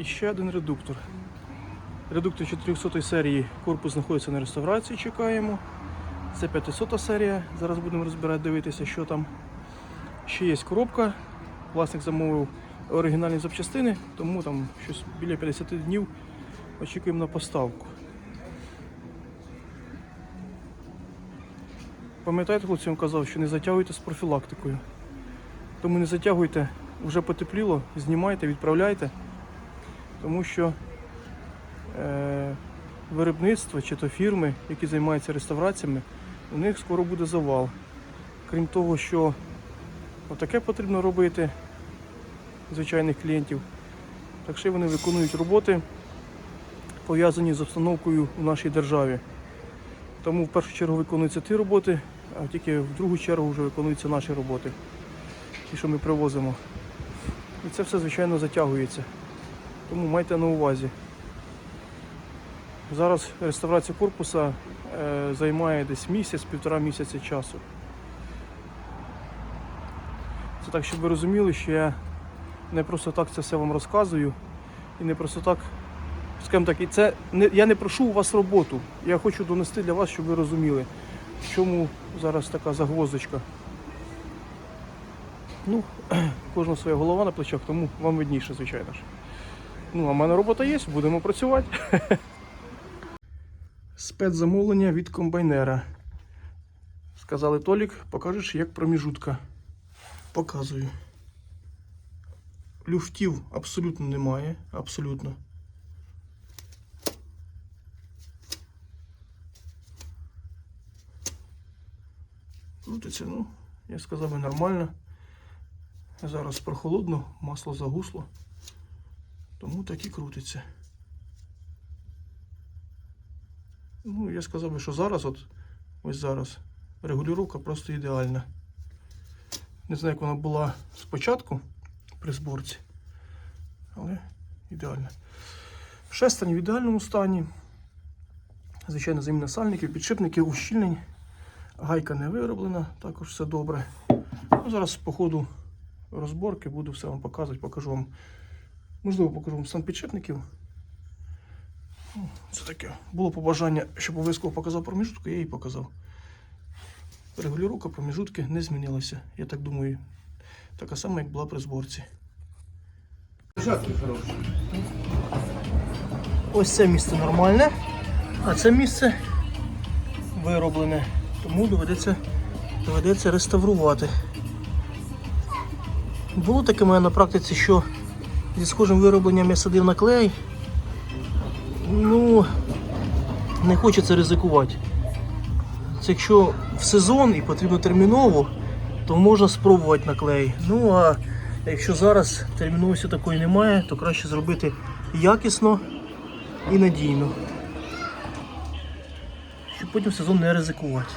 І ще один редуктор. Редуктор 400 серії корпус знаходиться на реставрації, чекаємо. Це 500 серія. Зараз будемо розбирати, дивитися, що там. Ще є коробка. Власник замовив оригінальні запчастини, тому там щось біля 50 днів очікуємо на поставку. Пам'ятаєте, хлопці, вам казав, що не затягуйте з профілактикою. Тому не затягуйте, вже потепліло, знімайте, відправляйте, тому що е, виробництво чи то фірми, які займаються реставраціями, у них скоро буде завал. Крім того, що отаке потрібно робити звичайних клієнтів, так ще вони виконують роботи, пов'язані з обстановкою в нашій державі. Тому в першу чергу виконуються ті роботи, а тільки в другу чергу вже виконуються наші роботи, ті, що ми привозимо. І це все, звичайно, затягується. Тому майте на увазі. Зараз реставрація корпуса е, займає десь місяць-півтора місяця часу. Це так, щоб ви розуміли, що я не просто так це все вам розказую і не просто так скажімо так, і це не я не прошу у вас роботу. Я хочу донести для вас, щоб ви розуміли, в чому зараз така загвоздочка. Ну, кожна своя голова на плечах, тому вам видніше, звичайно ж. Ну, а в мене робота є, будемо працювати. Спецзамовлення від комбайнера. Сказали Толік, покажеш, як проміжутка. Показую. Люфтів абсолютно немає. Абсолютно. Крутиться, ну, я сказав нормально. Зараз прохолодно, масло загусло, тому так і крутиться. Ну, я сказав би, що зараз, от ось зараз, регулювання просто ідеальна. Не знаю, як вона була спочатку при зборці, але ідеальна. Шестерні в ідеальному стані. Звичайно, заміна сальників, підшипників, ущільнень. Гайка не вироблена, також все добре. Ну, зараз по ходу розборки буду все вам показувати, покажу вам. Можливо, покажу вам стан підшипників. Ну, Це таке. Було побажання, щоб обов'язково показав проміжутку, я її показав. Регулювання проміжутки не змінилася. Я так думаю, така сама, як була при зборці. Ось це місце нормальне, а це місце вироблене. Тому доведеться, доведеться реставрувати. Було таке в мене на практиці, що зі схожим виробленням я садив на клей. Ну, не хочеться ризикувати. Це якщо в сезон і потрібно терміново, то можна спробувати на клей. Ну а якщо зараз терміновості такої немає, то краще зробити якісно і надійно. Щоб потім сезон не ризикувати.